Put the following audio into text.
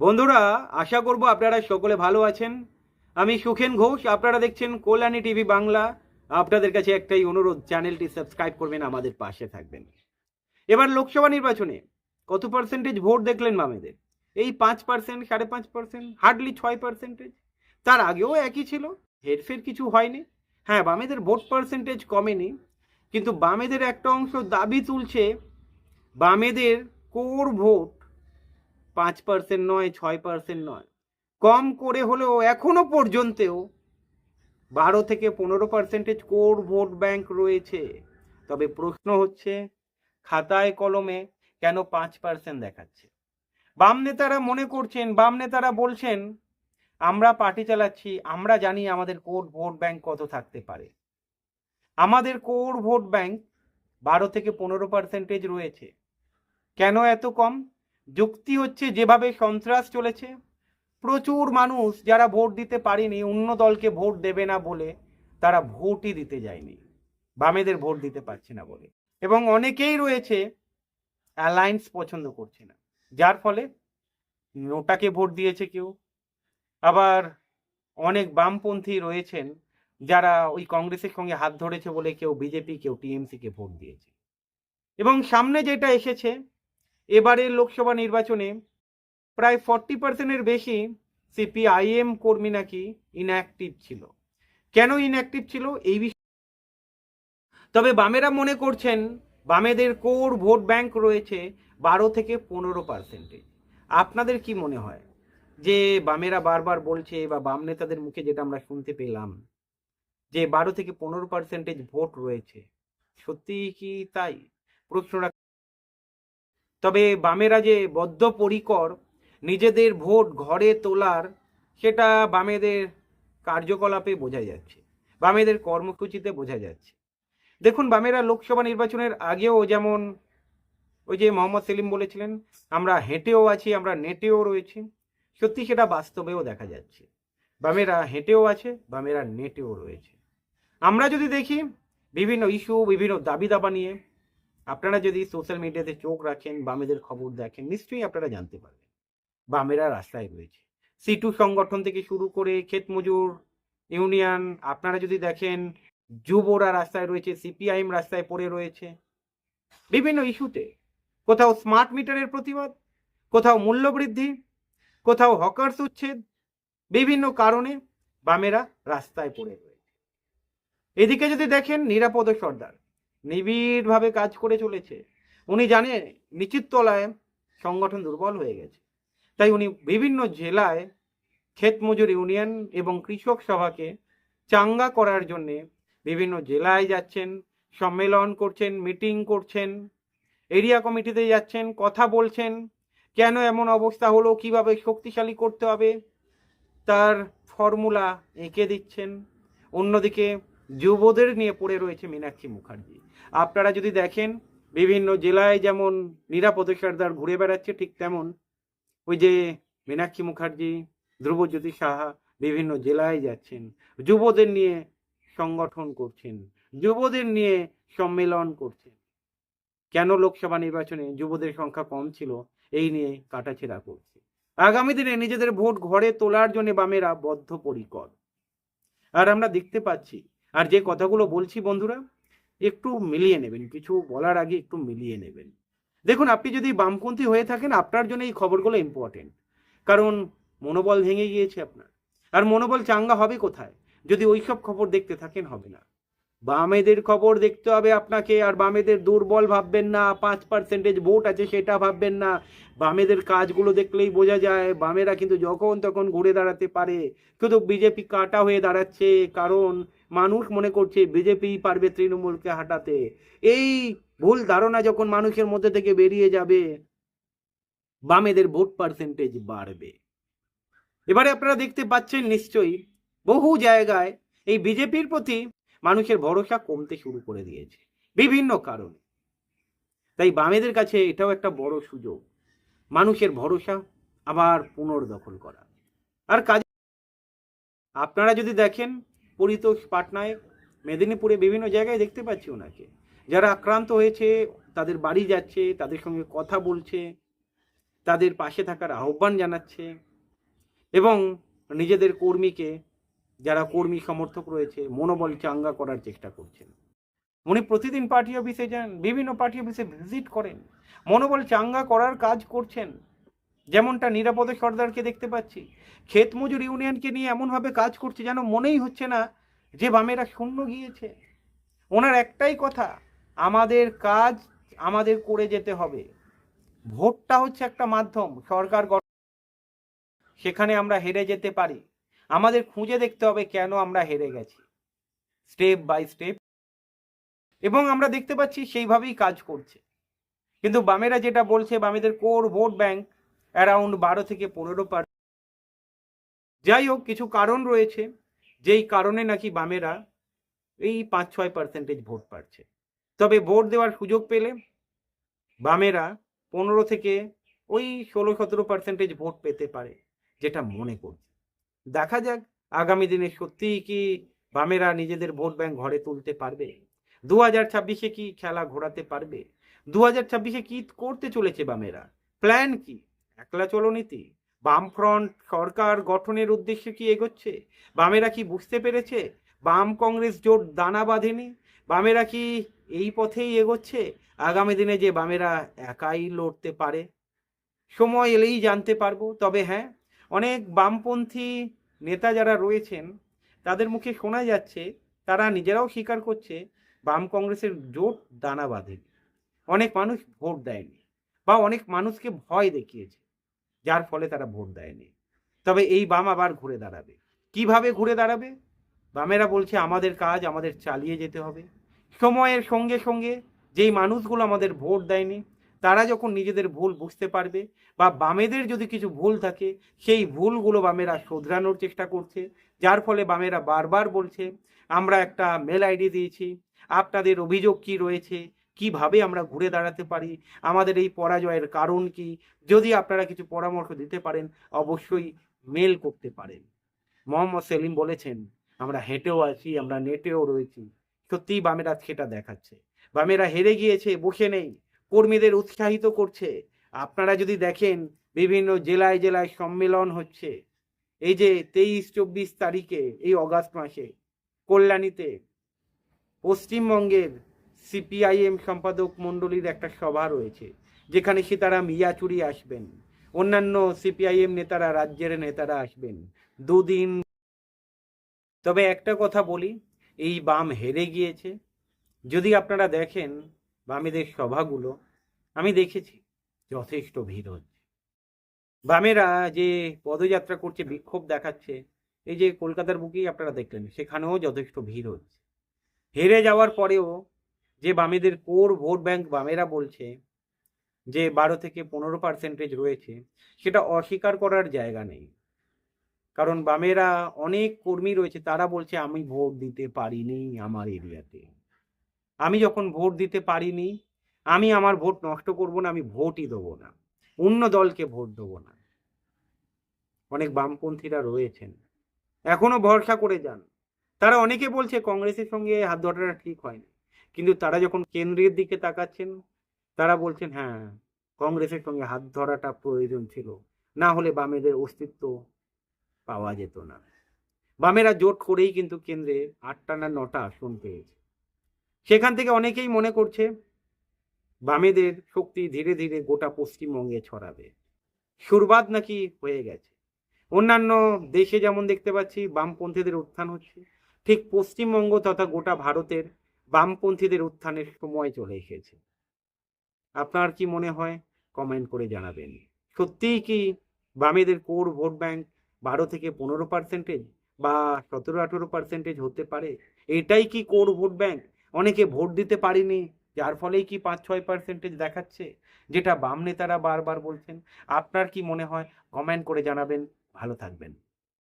বন্ধুরা, আশা করব আপনারা সকলে ভালো আছেন। আমি সুখেন ঘোষ, আপনারা দেখছেন কল্যাণী টিভি বাংলা। আপনাদের কাছে একটাই অনুরোধ, চ্যানেলটি সাবস্ক্রাইব করবেন, আমাদের পাশে থাকবেন। এবার লোকসভা নির্বাচনে, কত পার্সেন্টেজ ভোট দেখলেন বামেদের এই পাঁচ পার্সেন্ট সাড়ে পাঁচ পার্সেন্ট হার্ডলি ছয় পার্সেন্টেজ তার আগেও একই ছিল, হেরফের কিছু হয়নি। হ্যাঁ বামেদের ভোট পার্সেন্টেজ কমেনি, কিন্তু বামেদের একটা অংশ দাবি তুলছে, বামেদের কোর ভোট পাঁচ পার্সেন্ট নয়, ছয় পার্সেন্ট নয়। কম করে হলেও এখনও পর্যন্তও বারো থেকে পনেরো পার্সেন্টেজ কোর ভোট ব্যাংক রয়েছে। তবে প্রশ্ন হচ্ছে, খাতায় কলমে কেন পাঁচ পার্সেন্ট দেখাচ্ছে? বাম নেতারা মনে করছেন, বাম নেতারা বলছেন, আমরা পার্টি চালাচ্ছি, আমরা জানি আমাদের কোর ভোট ব্যাংক কত থাকতে পারে। আমাদের কোর ভোট ব্যাংক বারো থেকে পনেরো পার্সেন্টেজ রয়েছে। কেন এত কম? যুক্তি হচ্ছে যেভাবে সন্ত্রাস চলেছে। প্রচুর মানুষ যারা ভোট দিতে পারেনি, অন্য দলকে ভোট দেবে না বলে তারা ভোটই দিতে যায়নি। বামেদের ভোট দিতে পারছে না বলে। এবং অনেকেই রয়েছে অ্যালায়েন্স পছন্দ করছে না। যার ফলে নোটাকে ভোট দিয়েছে কেউ। আবার অনেক বামপন্থী রয়েছেন যারা ওই কংগ্রেসের সঙ্গে হাত ধরেছে বলে কেউ বিজেপি, কেউ টিএমসিকে ভোট দিয়েছে। এবং সামনে যেটা এসেছে এবারের লোকসভা নির্বাচনে প্রায় ফর্টি পার্সেন্টের বেশি সিপিআইএম কর্মী নাকি ইনঅ্যাক্টিভ ছিল। কেন ইনঅ্যাক্টিভ ছিল? এই বিষয়ে তবে বামেরা মনে করছেন বামেদের কোর ভোট ব্যাংক রয়েছে বারো থেকে পনেরো পার্সেন্টেজ আপনাদের কি মনে হয় যে বামেরা বারবার বলছে বা বাম নেতাদের মুখে যেটা আমরা শুনতে পেলাম যে বারো থেকে পনেরো পার্সেন্টেজ ভোট রয়েছে সত্যি কি তাই? প্রশ্নটা তবে বামেরা যে বদ্ধপরিকর নিজেদের ভোট ঘরে তোলার, সেটা বামেদের কার্যকলাপে বোঝা যাচ্ছে, বামেদের কর্মসূচিতে বোঝা যাচ্ছে। দেখুন, বামেরা লোকসভা নির্বাচনের আগেও যেমন ওই যে মোহাম্মদ সেলিম বলেছিলেন, আমরা হেঁটেও আছি, আমরা নেটেও রয়েছি, সত্যি সেটা বাস্তবেও দেখা যাচ্ছে। বামেরা হেঁটেও আছে, বামেরা নেটেও রয়েছে। আমরা যদি দেখি বিভিন্ন ইস্যু, বিভিন্ন দাবি দাবা নিয়ে আপনারা যদি সোশ্যাল মিডিয়াতে চোখ রাখেন, বামেদের খবর দেখেন, নিশ্চয়ই আপনারা জানতে পারবেন। বামেরা রাস্তায় রয়েছে। সিটু সংগঠন থেকে শুরু করে ক্ষেত মজুর, ইউনিয়ন, আপনারা যদি দেখেন, যুবরা রাস্তায় রয়েছে সিপিআইএম রাস্তায় পড়ে রয়েছে। বিভিন্ন ইস্যুতে কোথাও স্মার্ট মিটারের প্রতিবাদ, কোথাও মূল্যবৃদ্ধি কোথাও হকার্স উচ্ছেদ, বিভিন্ন কারণে বামেরা রাস্তায় পড়ে রয়েছে। এদিকে যদি দেখেন, নিরাপদ সর্দার নিবিড়ভাবে কাজ করে চলেছে। উনি জানেন নিশ্চিত তলায় সংগঠন দুর্বল হয়ে গেছে। তাই উনি বিভিন্ন জেলায় ক্ষেত মজুর ইউনিয়ন এবং কৃষক সভাকে চাঙ্গা করার জন্যে বিভিন্ন জেলায় যাচ্ছেন, সম্মেলন করছেন, মিটিং করছেন, এরিয়া কমিটিতে যাচ্ছেন, কথা বলছেন, কেন এমন অবস্থা হলো, কীভাবে শক্তিশালী করতে হবে, তার ফর্মুলা এঁকে দিচ্ছেন। অন্যদিকে যুবদের নিয়ে পড়ে রয়েছে মীনাক্ষী মুখার্জি। আপনারা যদি দেখেন, বিভিন্ন জেলায় যেমন নিরাপদ সর্দার ঘুরে বেড়াচ্ছে ঠিক তেমন। ওই যে মীনাক্ষী মুখার্জি, ধ্রুবজ্যোতি সাহা বিভিন্ন জেলায় যাচ্ছেন, যুবদের নিয়ে সংগঠন করছেন, যুবদের নিয়ে সম্মেলন করছেন। কেন লোকসভা নির্বাচনে যুবদের সংখ্যা কম ছিল, এই নিয়ে কাটাছেড়া করছে। আগামী দিনে নিজেদের ভোট ঘরে তোলার জন্য বামেরা বদ্ধপরিকর। আর আমরা দেখতে পাচ্ছি আর যে কথাগুলো বলছি বন্ধুরা, একটু মিলিয়ে নেবেন, কিছু বলার আগে একটু মিলিয়ে নেবেন। দেখুন, আপনি যদি বামপন্থী হয়ে থাকেন, আপনার জন্য এই খবরগুলো ইম্পর্টেন্ট কারণ মনোবল ভেঙে গিয়েছে আপনার। আর মনোবল চাঙ্গা হবে কোথায়? যদি ওইসব খবর দেখতে থাকেন, হবে না। বামেদের খবর দেখতে হবে আপনাকে, আর বামেদের দুর্বল ভাববেন না, পাঁচ পার্সেন্টেজ ভোট আছে সেটা ভাববেন না। বামেদের কাজগুলো দেখলেই বোঝা যায়, বামেরা কিন্তু যখন তখন ঘুরে দাঁড়াতে পারে। শুধু বিজেপি কাটা হয়ে দাঁড়াচ্ছে, কারণ মানুষ মনে করছে বিজেপি পারবে তৃণমূলকে হাঁটাতে। এই ভুল ধারণা যখন মানুষের মধ্যে থেকে বেরিয়ে যাবে, বামেদের ভোট পার্সেন্টেজ বাড়বে। এবারে আপনারা দেখতে পাচ্ছেন নিশ্চয়ই বহু জায়গায় এই বিজেপির প্রতি মানুষের ভরসা কমতে শুরু করে দিয়েছে, বিভিন্ন কারণে। তাই বামেদের কাছে এটাও একটা বড় সুযোগ, মানুষের ভরসা আবার পুনর্দখল করা। আর কাজ আপনারা যদি দেখেন পরিতোষ পাটনায়, মেদিনীপুরে বিভিন্ন জায়গায় দেখতে পাচ্ছি ওনাকে। যারা আক্রান্ত হয়েছে, তাদের বাড়ি যাচ্ছে, তাদের সঙ্গে কথা বলছে, তাদের পাশে থাকার আহ্বান জানাচ্ছে এবং নিজেদের কর্মীকে, যারা কর্মী সমর্থক রয়েছে, মনোবল চাঙ্গা করার চেষ্টা করছেন। উনি প্রতিদিন পার্টি অফিসে যান, বিভিন্ন পার্টি অফিসে ভিজিট করেন, মনোবল চাঙ্গা করার কাজ করছেন। যেমনটা নিরাপদ সর্দারকে দেখতে পাচ্ছি। ক্ষেত মজুর ইউনিয়নকে নিয়ে এমনভাবে কাজ করছে যেন মনেই হচ্ছে না যে বামেরা শূন্য গিয়েছে। ওনার একটাই কথা, আমাদের কাজ আমাদের করে যেতে হবে। ভোটটা হচ্ছে একটা মাধ্যম, সরকার গঠন। সেখানে আমরা হেরে যেতে পারি। আমাদের খুঁজে দেখতে হবে কেন আমরা হেরে গেছি। Step by step. এবং আমরা দেখতে পাচ্ছি সেইভাবেই কাজ করছে। কিন্তু বামেরা যেটা বলছে, বামেদের কোর ভোট ব্যাংক অ্যারাউন্ড বারো থেকে পনেরো যাই হোক, কিছু কারণ রয়েছে। যেই কারণে নাকি বামেরা এই পাঁচ ছয় পার্সেন্টেজ ভোট পাচ্ছে। তবে ভোট দেওয়ার সুযোগ পেলে বামেরা পনেরো থেকে ওই ষোলো সতেরো পার্সেন্টেজ ভোট পেতে পারে, যেটা মনে করছে। দেখা যাক, আগামী দিনে সত্যিই কি বামেরা নিজেদের ভোট ব্যাংক ঘরে তুলতে পারবে? দু হাজার ছাব্বিশে কি খেলা ঘোরাতে পারবে? দু হাজার ছাব্বিশে কি করতে চলেছে বামেরা? প্ল্যান কি? একলা চলনীতি? বামফ্রন্ট সরকার গঠনের উদ্দেশ্যে কি এগোচ্ছে? বামেরা কি বুঝতে পেরেছে? বাম কংগ্রেস জোট দানা বাঁধেনি? বামেরা কি এই পথেই এগোচ্ছে? আগামী দিনে যে বামেরা একাই লড়তে পারে? সময় এলেই জানতে পারব। তবে হ্যাঁ অনেক বামপন্থী নেতা যারা রয়েছেন, তাদের মুখে শোনা যাচ্ছে, তারা নিজেরাও স্বীকার করছে, বাম কংগ্রেসের জোট দানা বাঁধেনি। অনেক মানুষ ভোট দেয়নি বা অনেক মানুষকে ভয় দেখিয়েছে। যার ফলে তারা ভোট দেয়নি। তবে এই বাম আবার ঘুরে দাঁড়াবে। কীভাবে ঘুরে দাঁড়াবে? বামেরা বলছে, আমাদের কাজ, আমাদের চালিয়ে যেতে হবে। সময়ের সঙ্গে সঙ্গে যেই মানুষগুলো আমাদের ভোট দেয়নি, তারা যখন নিজেদের ভুল বুঝতে পারবে বা বামেদের যদি কিছু ভুল থাকে, সেই ভুলগুলো বামেরা শোধরানোর চেষ্টা করছে। যার ফলে বামেরা বারবার বলছে, আমরা একটা মেল আইডি দিয়েছি। আপনাদের অভিযোগ কি রয়েছে? কীভাবে আমরা ঘুরে দাঁড়াতে পারি? আমাদের এই পরাজয়ের কারণ কি? যদি আপনারা কিছু পরামর্শ দিতে পারেন, অবশ্যই মেল করতে পারেন। মোহাম্মদ সেলিম বলেছেন, আমরা হেঁটেও আছি, আমরা নেটেও রয়েছি। সত্যিই বামেরা সেটা দেখাচ্ছে। বামেরা হেরে গিয়েছে, বসে নেই। কর্মীদের উৎসাহিত করছে। আপনারা যদি দেখেন, বিভিন্ন জেলায় জেলায় সম্মেলন হচ্ছে। এই যে তেইশ, চব্বিশ তারিখে, এই অগাস্ট মাসে, কল্যাণীতে, পশ্চিমবঙ্গের সিপিআইএম সম্পাদক মণ্ডলীর একটা সভা রয়েছে, যেখানে সীতারাম ইয়াচুরি আসবেন। অন্যান্য সিপিআইএম নেতারা, রাজ্যের নেতারা আসবেন। দুদিন তবে একটা কথা বলি, এই বাম হেরে গিয়েছে। যদি আপনারা দেখেন বামেদের সভাগুলো, আমি দেখেছি, যথেষ্ট ভিড় হচ্ছে। বামেরা যে পদযাত্রা করছে, বিক্ষোভ দেখাচ্ছে, এই যে কলকাতার বুকেই আপনারা দেখলেন, সেখানেও যথেষ্ট ভিড় হচ্ছে। হেরে যাওয়ার পরেও যে বামেদের কোর ভোট ব্যাংক বামেরা বলছে যে বারো থেকে পনেরো পার্সেন্টেজ রয়েছে, সেটা অস্বীকার করার জায়গা নেই। কারণ বামেরা অনেক কর্মী রয়েছে, তারা বলছে, আমি ভোট দিতে পারিনি আমার এরিয়াতে। আমি যখন ভোট দিতে পারিনি, আমি আমার ভোট নষ্ট করব না, আমি ভোটই দেবো না। অন্য দলকে ভোট দেবো না। অনেক বামপন্থীরা রয়েছেন। এখনও ভরসা করে যান। তারা অনেকে বলছে, কংগ্রেসের সঙ্গে হাত ধরাটা ঠিক হয়নি। কিন্তু তারা যখন কেন্দ্রের দিকে তাকাচ্ছেন, তারা বলছেন হ্যাঁ কংগ্রেসের সঙ্গে হাত ধরাটা প্রয়োজন ছিল। না হলে বামেদের অস্তিত্ব পাওয়া যেত না। বামেরা জোট করেই কিন্তু কেন্দ্রে আটটা না নটা আসন পেয়েছে। সেখান থেকে অনেকেই মনে করছে, বামেদের শক্তি ধীরে ধীরে গোটা পশ্চিমবঙ্গে ছড়াবে। সুরবাদ নাকি হয়ে গেছে। অন্যান্য দেশে যেমন দেখতে পাচ্ছি, বামপন্থীদের উত্থান হচ্ছে। ঠিক পশ্চিমবঙ্গ তথা গোটা ভারতের বামপন্থীদের উত্থানের সময় চলে এসেছে। আপনার কি মনে হয়? কমেন্ট করে জানাবেন। সত্যিই কি বামেদের কোর ভোট ব্যাংক বারো থেকে পনেরো পার্সেন্টেজ বা সতেরো আঠেরো পার্সেন্টেজ হতে পারে? এটাই কি কোর ভোট ব্যাংক অনেকে ভোট দিতে পারেনি, যার ফলেই কি পাঁচ ছয় পার্সেন্টেজ দেখাচ্ছে? যেটা বাম নেতারা বারবার বলছেন। আপনার কি মনে হয়? কমেন্ট করে জানাবেন। ভালো থাকবেন।